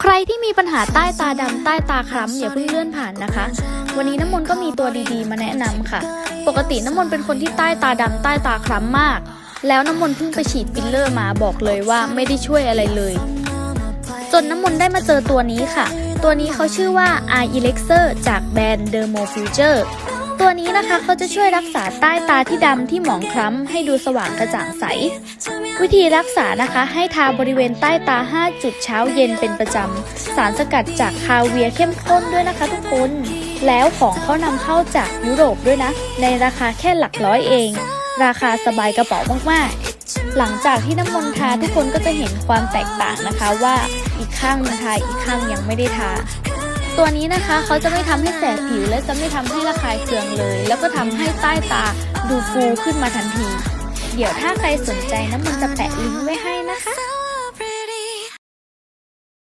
ใครที่มีปัญหาใต้ตาดำใต้ตาคล้ำอย่าเพิ่งเลื่อนผ่านนะคะ วันนี้น้ำมนต์ก็มีตัวดีๆ มาแนะนำค่ะ ปกติน้ำมนต์เป็นคนที่ใต้ตาดำใต้ตาคล้ำมาก แล้วน้ำมนต์เพิ่งไปฉีดฟิลเลอร์มาบอกเลยว่าไม่ได้ช่วยอะไรเลย จนน้ำมนต์ได้มาเจอตัวนี้ค่ะ ตัวนี้เขาชื่อว่า Eye Elixir จากแบรนด์ Dermo Future ตัวนี้นะคะเขาจะช่วยรักษาใต้ตาที่ดำที่หมองคล้ำให้ดูสว่างกระจ่างใส วิธีรักษานะคะให้ทาบริเวณใต้ตา 5 จุดเช้าเย็นเป็นประจำ สารสกัดจากคาเวียเข้มข้นด้วยนะคะทุกคน แล้วของเขานำเข้าจากยุโรปด้วยนะ ในราคาแค่หลักร้อยเอง ราคาสบายกระเป๋ามากๆหลังจากที่น้ำมนทาทุกคนก็จะเห็นความแตกต่างนะคะว่าอีกข้างมันทาอีกข้างยังไม่ได้ทา ตัวนี้นะคะเขาจะไม่ทำให้แสบผิว และจะไม่ทำให้ระคายเคืองเลย แล้วก็ทำให้ใต้ตาดูฟูขึ้นมาทันที เดี๋ยวถ้าใครสนใจน้ำมันจะแปะลิงก์ไว้ให้นะคะ